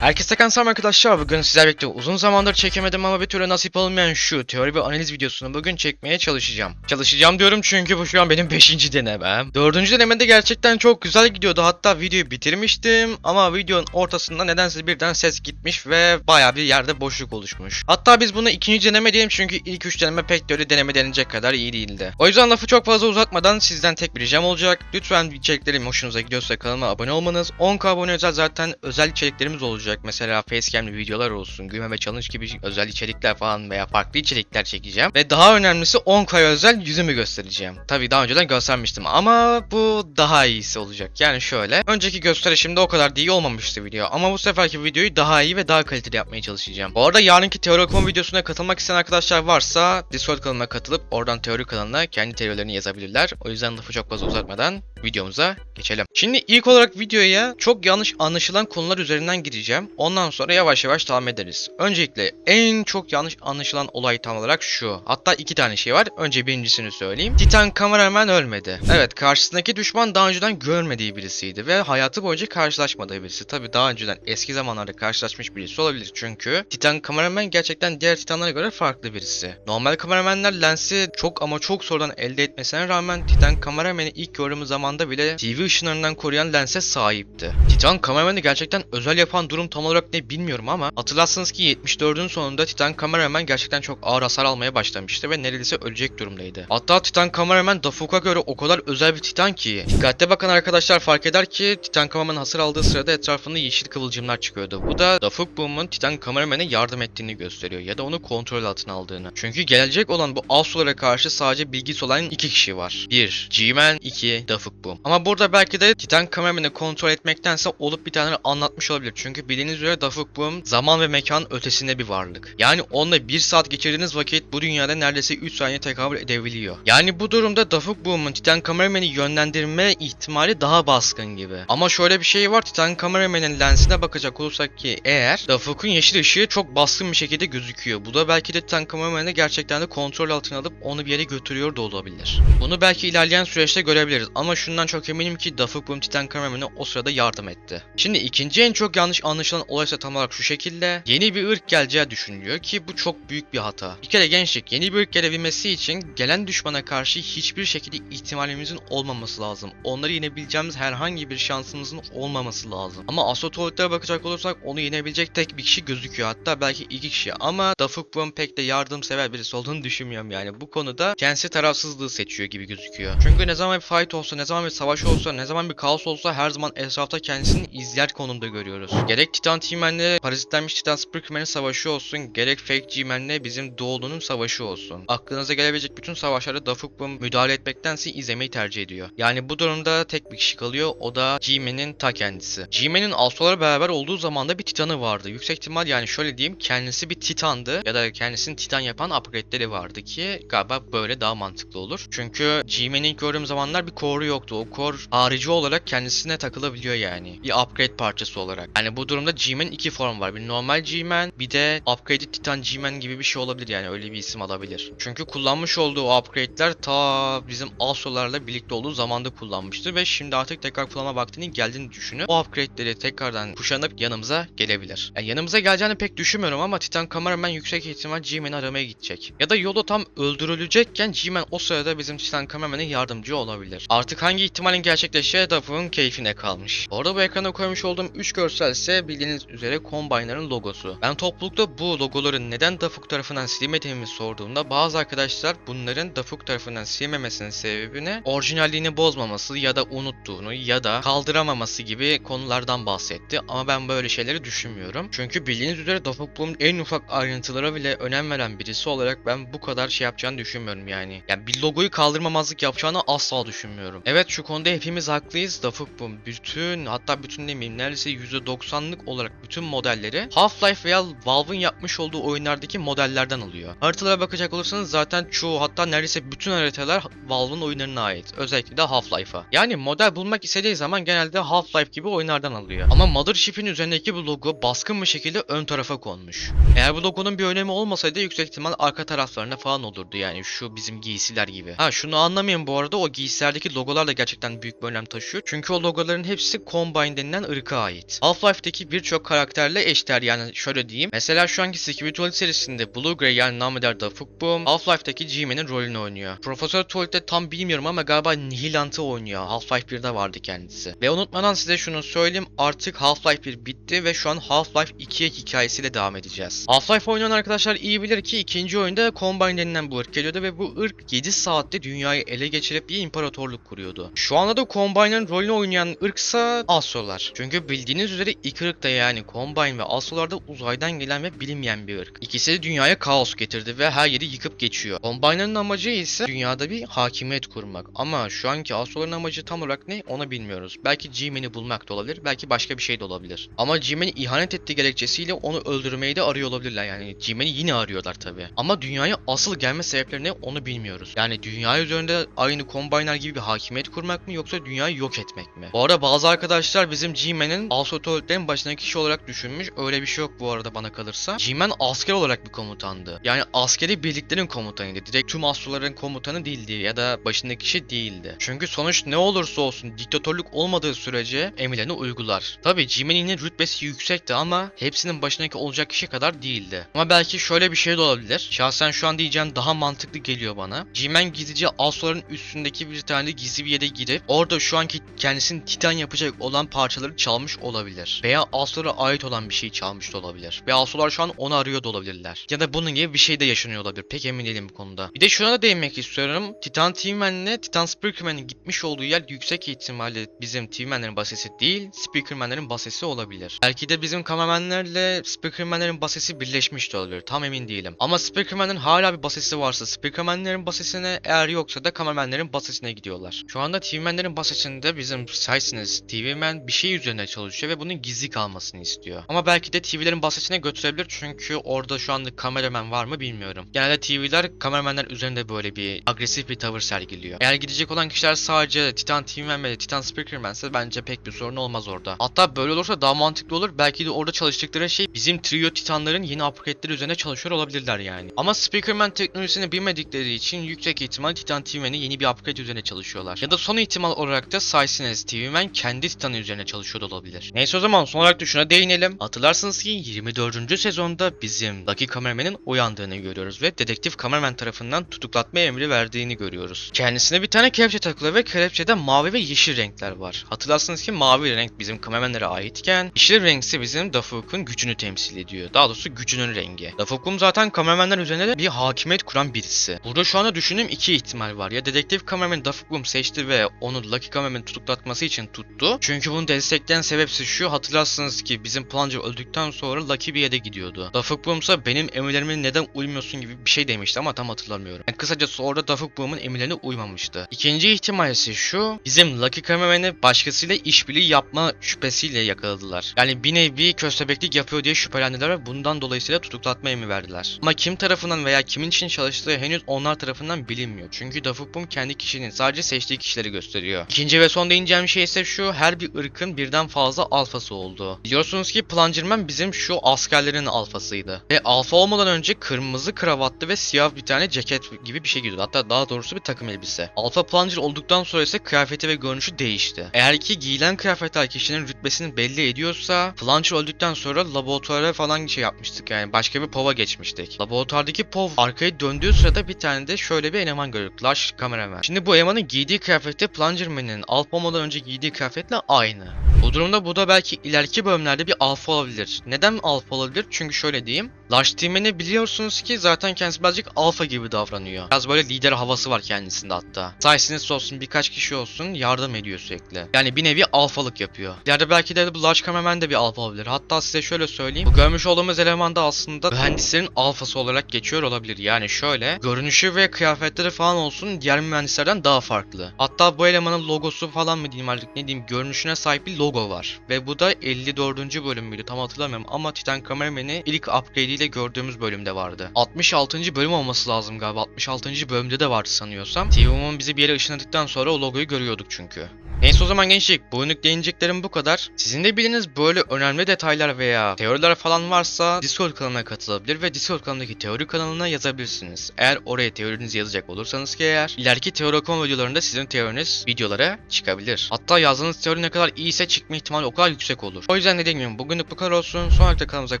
Herkese kansam arkadaşlar bugün sizlerle birlikte uzun zamandır çekemedim ama bir türlü nasip olmayan şu teori ve analiz videosunu bugün çekmeye çalışacağım. Çalışacağım diyorum çünkü bu şu an benim 5. denemem. 4. denemede gerçekten çok güzel gidiyordu hatta videoyu bitirmiştim ama videonun ortasında nedense birden ses gitmiş ve baya bir yerde boşluk oluşmuş. Hatta biz bunu ikinci deneme diyelim çünkü ilk 3 deneme pek de öyle deneme denilecek kadar iyi değildi. O yüzden lafı çok fazla uzatmadan sizden tek bir ricam olacak. Lütfen içeriklerim hoşunuza gidiyorsa kanalıma abone olmanız. 10k abone özel zaten özel içeriklerimiz olacak. Mesela facecam'li videolar olsun, gülme ve challenge gibi özel içerikler falan veya farklı içerikler çekeceğim. Ve daha önemlisi 10k özel yüzümü göstereceğim. Tabii daha önceden göstermiştim ama bu daha iyisi olacak. Yani şöyle. Önceki gösterişimde o kadar da iyi olmamıştı video. Ama bu seferki videoyu daha iyi ve daha kaliteli yapmaya çalışacağım. Bu arada yarınki teori okuma videosuna katılmak isteyen arkadaşlar varsa Discord kanalıma katılıp oradan teori kanalına kendi teorilerini yazabilirler. O yüzden lafı çok fazla uzatmadan videomuza geçelim. Şimdi ilk olarak videoya çok yanlış anlaşılan konular üzerinden gireceğim. Ondan sonra yavaş yavaş devam ederiz. Öncelikle en çok yanlış anlaşılan olay tam olarak şu. Hatta iki tane şey var. Önce birincisini söyleyeyim. Titan kameraman ölmedi. Evet karşısındaki düşman daha önceden görmediği birisiydi ve hayatı boyunca karşılaşmadığı birisi. Tabi daha önceden eski zamanlarda karşılaşmış birisi olabilir. Çünkü Titan kameraman gerçekten diğer Titanlara göre farklı birisi. Normal kameramanlar lensi çok ama çok sonradan elde etmesine rağmen Titan kameramanı ilk gördüğümüz zamanda bile TV ışınlarından koruyan lense sahipti. Titan kameramanı gerçekten özel yapan durum tam olarak ne bilmiyorum ama hatırlarsınız ki 74'ün sonunda Titan kameraman gerçekten çok ağır hasar almaya başlamıştı ve neredeyse ölecek durumdaydı. Hatta Titan kameraman Dafuk'a göre o kadar özel bir Titan ki dikkatli bakan arkadaşlar fark eder ki Titan kameraman hasar aldığı sırada etrafında yeşil kıvılcımlar çıkıyordu. Bu da Dafuk Boom'un Titan kameraman'a yardım ettiğini gösteriyor ya da onu kontrol altına aldığını. Çünkü gelecek olan bu Astro'lara karşı sadece bilgisi olan iki kişi var. 1. G-Man 2. Dafuk Boom. Ama burada belki de Titan kameramanı kontrol etmektense olup bir tane anlatmış olabilir. Çünkü bildiğiniz üzere Dafuk Boom zaman ve mekan ötesinde bir varlık. Yani onunla 1 saat geçirdiğiniz vakit bu dünyada neredeyse 3 saniye tekabül edebiliyor. Yani bu durumda Dafuk Boom'un Titan kameramanı yönlendirme ihtimali daha baskın gibi. Ama şöyle bir şey var. Titan kameramanın lensine bakacak olursak ki eğer Dafuk'un yeşil ışığı çok baskın bir şekilde gözüküyor. Bu da belki de Titan kameramanı gerçekten de kontrol altına alıp onu bir yere götürüyor da olabilir. Bunu belki ilerleyen süreçte görebiliriz ama şundan çok eminim ki Dafuk Boom Titan kameramanı o sırada yardım etti. Şimdi ikinci en çok yanlış anlaşılan olay ise tam olarak şu şekilde. Yeni bir ırk geleceği düşünülüyor ki bu çok büyük bir hata. Bir kere gençlik yeni bir ırk gelebilmesi için gelen düşmana karşı hiçbir şekilde ihtimalimizin olmaması lazım. Onları yenebileceğimiz herhangi bir şansımızın olmaması lazım. Ama Asotolitlere bakacak olursak onu yenebilecek tek bir kişi gözüküyor. Hatta belki iki kişi ama Dafuk Boom pek de yardımsever birisi olduğunu düşünmüyorum yani. Bu konuda kendisi tarafsızlığı seçiyor gibi gözüküyor. Çünkü ne zaman bir fight olsa, ne zaman bir savaş olsa, ne zaman bir kaos olsa her zaman etrafta kendisini izler konumda görüyoruz. Gerek Titan T-Man'le parazitlenmiş Titan Spurkman'ın savaşı olsun, gerek Fake G-Man'le bizim Doğulu'nun savaşı olsun. Aklınıza gelebilecek bütün savaşlarda Dafuk Boom müdahale etmektense izlemeyi tercih ediyor. Yani bu durumda tek bir kişi kalıyor, o da G-Man'in ta kendisi. G-Man'in Astro'larla beraber olduğu zaman da bir Titan'ı vardı. Yüksek ihtimal yani şöyle diyeyim, kendisi bir Titan'dı ya da kendisini Titan yapan upgrade'leri vardı ki galiba böyle daha mantıklı olur. Çünkü G-Man'i ilk gördüğüm zamanlar bir core'u yoktu. O core harici olarak kendisine takılabiliyor yani. Bir upgrade parçası olarak. Yani bu durumda G-Man iki form var. Bir normal G-Man bir de upgraded Titan G-Man gibi bir şey olabilir yani öyle bir isim alabilir. Çünkü kullanmış olduğu upgrade'ler ta bizim Astro'larla birlikte olduğu zamanda kullanmıştır ve şimdi artık tekrar kullanma vaktinin geldiğini düşünün. O upgrade'leri tekrardan kuşanıp yanımıza gelebilir. Yani yanımıza geleceğini pek düşünmüyorum ama Titan Kameraman yüksek ihtimal G-Man'i aramaya gidecek. Ya da yolu tam öldürülecekken G-Man o sırada bizim Titan Kameraman'e yardımcı olabilir. Artık hangi ihtimalin gerçekleşeceği Dafuk'un keyfine kalmış. Orada bu ekrana koymuş olduğum 3 görsel ise bildiğiniz üzere Combiner'ın logosu. Ben toplulukta bu logoların neden Dafuk tarafından silmediğimi sorduğumda bazı arkadaşlar bunların Dafuk tarafından silmemesinin sebebini orijinalliğini bozmaması ya da unuttuğunu ya da kaldıramaması gibi konulardan bahsetti. Ama ben böyle şeyleri düşünmüyorum. Çünkü bildiğiniz üzere Dafuk Boom'un en ufak ayrıntılara bile önem veren birisi olarak ben bu kadar şey yapacağını düşünmüyorum yani. Yani bir logoyu kaldırmamazlık yapacağını asla düşünmüyorum. Evet şu konuda hepimiz haklıyız. Dafuk Boom bütün hatta bütün demeyeyim neredeyse %90'lık olarak bütün modelleri Half-Life veya Valve'ın yapmış olduğu oyunlardaki modellerden alıyor. Haritalara bakacak olursanız zaten çoğu hatta neredeyse bütün haritalar Valve'ın oyunlarına ait. Özellikle de Half-Life'a. Yani model bulmak istediği zaman genelde Half-Life gibi oyunlardan alıyor. Ama Mothership'in üzerindeki bu logo baskın bir şekilde ön tarafa konmuş. Eğer bu logonun bir önemi olmasaydı yüksek ihtimal arka taraflarına falan olurdu yani şu bizim giysiler gibi. Ha şunu anlamayın bu arada o giysilerdeki logolarla gerçekten büyük bir önem taşıyor. Çünkü o logoların hepsi Combine denilen ırka ait. Half-Life'deki birçok karakterle eşdeğer yani şöyle diyeyim. Mesela şu anki Security Tuvalet serisinde Blue Gray yani nameder Dafuk Boom Half-Life'daki G-Man'in rolünü oynuyor. Profesör Tuvalet'te tam bilmiyorum ama galiba Nihilant'ı oynuyor. Half-Life 1'de vardı kendisi. Ve unutmadan size şunu söyleyeyim artık Half-Life 1 bitti ve şu an Half-Life 2'ye hikayesiyle devam edeceğiz. Half-Life oynayan arkadaşlar iyi bilir ki ikinci oyunda Combine denilen bu ırk geliyordu ve bu ırk 7 saatte dünyayı ele geçirip bir imparatorluk kuruyordu. Şu anda da Combine'ın rolünü oynayan ırksa Astrolar. Çünkü bildiğiniz üzere iki ırk da yani Combine ve Astrolar da uzaydan gelen ve bilinmeyen bir ırk. İkisi de dünyaya kaos getirdi ve her yeri yıkıp geçiyor. Combine'ın amacı ise dünyada bir hakimiyet kurmak. Ama şu anki Astroların amacı tam olarak ne onu bilmiyoruz. Belki G-Man'i bulmak da olabilir, belki başka bir şey de olabilir. Ama G-Man'i ihanet ettiği gerekçesiyle onu öldürmeyi de arıyor olabilirler yani. G-Man'i yine arıyorlar tabi. Ama dünyaya asıl gelme sebepleri ne onu bilmiyoruz. Yani dünya üzerinde aynı Combine'lar gibi bir hakimiyet kurmak mı yoksa dünyayı yok etmek mi? Bu arada bazı arkadaşlar bizim G-Man'in Astroturret'lerin başındaki kişi olarak düşünmüş. Öyle bir şey yok bu arada bana kalırsa. G-Man asker olarak bir komutandı. Yani askeri birliklerin komutanıydı. Direkt tüm astroların komutanı değildi ya da başındaki kişi değildi. Çünkü sonuç ne olursa olsun diktatörlük olmadığı sürece emirlerini uygular. Tabi G-Man'in rütbesi yüksekti ama hepsinin başındaki olacak kişi kadar değildi. Ama belki şöyle bir şey de olabilir. Şahsen şu an diyeceğim daha mantıklı geliyor bana. G-Man gizlice astroların üstündeki bir tane gizli bir yere girip orada şu anki kendisini titan yapacak olan parçaları çalmış olabilir. Veya Astro'ya ait olan bir şeyi çalmış da olabilir. Ve Astro'lar şu an onu arıyor da olabilirler. Ya da bunun gibi bir şey de yaşanıyor olabilir. Pek emin değilim bu konuda. Bir de şuna da değinmek istiyorum. Titan Teamman'le Titan Speakerman'in gitmiş olduğu yer yüksek ihtimalle bizim Teamman'lerin basesi değil, Speakerman'lerin basesi olabilir. Belki de bizim Kameraman'lerle Speakerman'lerin basesi birleşmiş de olabilir. Tam emin değilim. Ama Speakerman'ın hala bir basesi varsa Speakerman'lerin basesine eğer yoksa da Kameraman'lerin basesine gidiyorlar. Şu anda TV'menlerin basesinde bizim Size'iniz TV'men bir şey üzerine çalışıyor ve bunun gizli kalmasını istiyor. Ama belki de TV'lerin basesine götürebilir çünkü orada şu anda kameraman var mı bilmiyorum. Genelde TV'ler kameramanlar üzerinde böyle bir agresif bir tavır sergiliyor. Eğer gidecek olan kişiler sadece Titan TV'men ve Titan Speakerman ise bence pek bir sorun olmaz orada. Hatta böyle olursa daha mantıklı olur. Belki de orada çalıştıkları şey bizim trio titanların yeni upgrade'leri üzerine çalışıyor olabilirler yani. Ama Speakerman teknolojisini bilmedikleri için yüksek ihtimal Titan TV'menin yeni bir upgrade üzerine çalışıyorlar. Ya da son ihtimal olarak da Size'iniz TV'men kendi titanı üzerine çalışıyor da olabilir. Neyse o zaman son olarak da şuna değinelim. Hatırlarsınız ki 24. sezonda bizim Lucky Cameraman'in uyandığını görüyoruz ve dedektif kameraman tarafından tutuklatma emri verdiğini görüyoruz. Kendisine bir tane kelepçe takılı ve kelepçede mavi ve yeşil renkler var. Hatırlarsınız ki mavi renk bizim kameramanlara aitken yeşil renk ise bizim Dafuk'un gücünü temsil ediyor. Daha doğrusu gücünün rengi. Dafuk'un zaten kameramanlar üzerine de bir hakimiyet kuran birisi. Burada şu anda düşündüğüm iki ihtimal var. Ya dedektif kameraman Dafuk'um seçti ve onu Lucky Kameraman'ın tutuklatması için tuttu. Çünkü bunu destekleyen sebepsi şu hatırlarsınız ki bizim Plunger öldükten sonra Lucky bir yere gidiyordu. Dafuk Boom ise benim emirlerime neden uymuyorsun gibi bir şey demişti ama tam hatırlamıyorum. Yani kısacası orada Dafuk Boom'un emirlerine uymamıştı. İkinci ihtimal ise şu bizim Lucky Kameraman'ı başkasıyla işbirliği yapma şüphesiyle yakaladılar. Yani bir nevi köstebeklik yapıyor diye şüphelendiler ve bundan dolayısıyla tutuklatma emri verdiler. Ama kim tarafından veya kimin için çalıştığı henüz onlar tarafından bilinmiyor. Çünkü Dafuk Boom kendi kişinin sadece seçtiği kişileri gösteriyor. İkinci ve son değineceğim şey ise şu her bir ırkın birden fazla alfası oldu. Biliyorsunuz ki Plungerman bizim şu askerlerin alfasıydı. Ve alfa olmadan önce kırmızı kravatlı ve siyah bir tane ceket gibi bir şey giyiyordu. Hatta daha doğrusu bir takım elbise. Alfa Plunger olduktan sonra ise kıyafeti ve görünüşü değişti. Eğer ki giyilen kıyafetler kişinin rütbesini belli ediyorsa Plunger öldükten sonra laboratuvara falan şey yapmıştık yani başka bir pova geçmiştik. Laboratuvardaki pov arkaya döndüğü sırada bir tane de şöyle bir eleman gördük. Lash kameraman. Şimdi bu elemanın giydiği kıyafette Plungerman'in alfa olmadan önce giydiği kıyafetle aynı. Bu durumda bu da belki ileriki bölümlerde bir alfa olabilir. Neden alfa olabilir? Çünkü şöyle diyeyim. Lash Team'ini biliyorsunuz ki zaten kendisi birazcık alfa gibi davranıyor. Biraz böyle lider havası var kendisinde hatta. Sayesinde olsun birkaç kişi olsun yardım ediyor sürekli. Yani bir nevi alfalık yapıyor. İleride belki de bu Large Cameraman de bir alfa olabilir. Hatta size şöyle söyleyeyim. Bu görmüş olduğumuz eleman da aslında mühendislerin alfası olarak geçiyor olabilir. Yani şöyle görünüşü ve kıyafetleri falan olsun diğer mühendislerden daha farklı. Hatta bu elemanın logosu falan mı diyeyim artık ne diyeyim görünüşüne sahip bir logo var. Ve bu da 54. bölüm müydü tam hatırlamıyorum ama Titan Cameraman'i ilk upgrade ile gördüğümüz bölümde vardı. 66. bölüm olması lazım galiba. 66. bölümde de vardı sanıyorsam. TV'nin bizi bir yere ışınladıktan sonra o logoyu görüyorduk çünkü. Neyse o zaman gençlik bugünlük değineceklerim bu kadar. Sizin de bildiğiniz böyle önemli detaylar veya teoriler falan varsa Discord kanalına katılabilir ve Discord kanalındaki teori kanalına yazabilirsiniz. Eğer oraya teorinizi yazacak olursanız ki eğer ileriki teori okuma videolarında sizin teoriniz videolara çıkabilir. Hatta yazdığınız teori ne kadar iyiyse çıkma ihtimali o kadar yüksek olur. O yüzden dediğim gibi bugünlük bu kadar olsun. Sonraki kanalımıza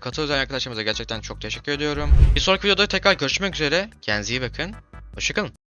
katılan arkadaşlarımıza gerçekten çok teşekkür ediyorum. Bir sonraki videoda tekrar görüşmek üzere. Kendinize iyi bakın. Hoşçakalın.